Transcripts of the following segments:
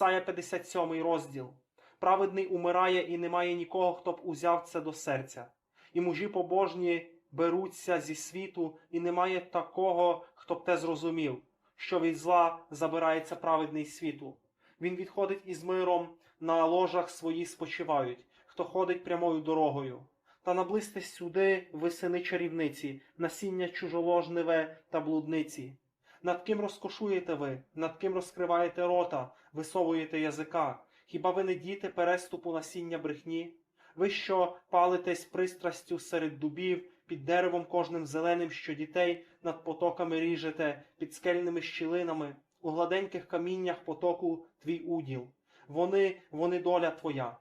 Ісая 57 розділ. Праведний умирає і немає нікого, хто б узяв це до серця. І мужі побожні беруться зі світу, і немає такого, хто б те зрозумів, що від зла забирається праведний світу. Він відходить із миром, на ложах свої спочивають, хто ходить прямою дорогою. Та наблизьте сюди, ви сини чарівниці, насіння чужоложниве та блудниці. Над ким розкошуєте ви, над ким розкриваєте рота, висовуєте язика? Хіба ви не діти переступу насіння брехні? Ви що палитесь пристрастю серед дубів, під деревом кожним зеленим, що дітей над потоками ріжете, під скельними щілинами, у гладеньких каміннях потоку твій уділ. Вони, вони доля твоя.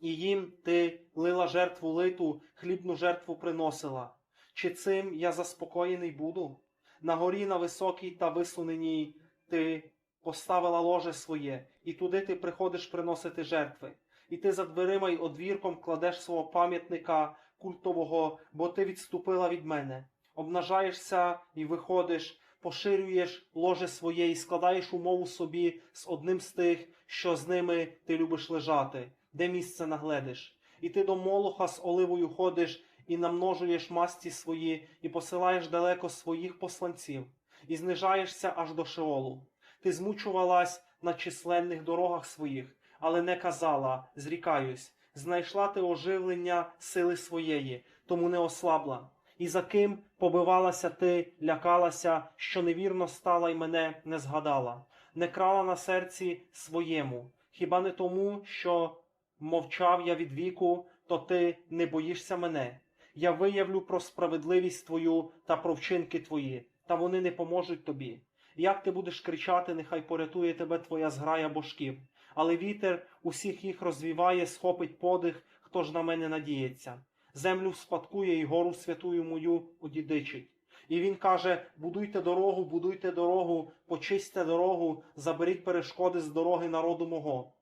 І їм ти лила жертву литу, хлібну жертву приносила. Чи цим я заспокоєний буду? На горі на високій та висуненій ти поставила ложе своє, і туди ти приходиш приносити жертви. І ти за дверима й одвірком кладеш свого пам'ятника культового, бо ти відступила від мене. Обнажаєшся і виходиш, поширюєш ложе своє і складаєш умову собі з одним з тих, що з ними ти любиш лежати, де місце нагледиш. І ти до молоха з оливою ходиш і намножуєш масті свої, і посилаєш далеко своїх посланців, і знижаєшся аж до Шеолу. Ти змучувалась на численних дорогах своїх, але не казала, зрікаюсь, знайшла ти оживлення сили своєї, тому не ослабла. І за ким побивалася ти, лякалася, що невірно стала й мене не згадала, не крала на серці своєму, хіба не тому, що мовчав я від віку, то ти не боїшся мене. Я виявлю про справедливість твою та про вчинки твої, та вони не поможуть тобі. Як ти будеш кричати, нехай порятує тебе твоя зграя божків, але вітер усіх їх розвіває, схопить подих, хто ж на мене надіється. Землю спадкує і гору святую мою одідичить. І він каже: будуйте дорогу, будуйте дорогу, почистьте дорогу, заберіть перешкоди з дороги народу мого.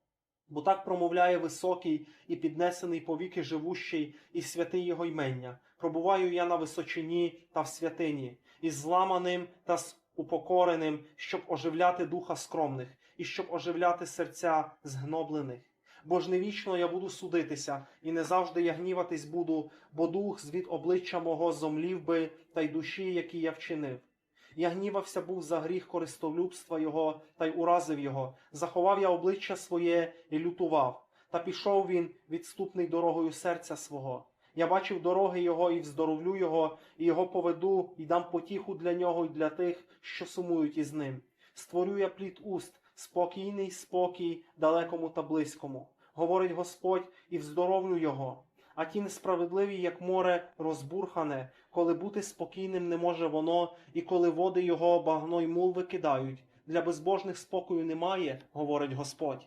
Бо так промовляє високий і піднесений повіки живущий, і святий його ймення. Пробуваю я на височині та в святині, із зламаним та з упокореним, щоб оживляти духа скромних, і щоб оживляти серця згноблених. Бо ж не вічно я буду судитися, і не завжди я гніватись буду, бо дух звід обличчя мого зомлів би, та й душі, які я вчинив. Я гнівався був за гріх користолюбства його та й уразив його. Заховав я обличчя своє і лютував. Та пішов він відступний дорогою серця свого. Я бачив дороги його і вздоровлю його, і його поведу, і дам потіху для нього і для тих, що сумують із ним. Створю я плід уст, спокійний спокій далекому та близькому. Говорить Господь, і вздоровлю його. А ті несправедливі, як море, розбурхане, коли бути спокійним не може воно, і коли води його багно й мул викидають. Для безбожних спокою немає, говорить Господь.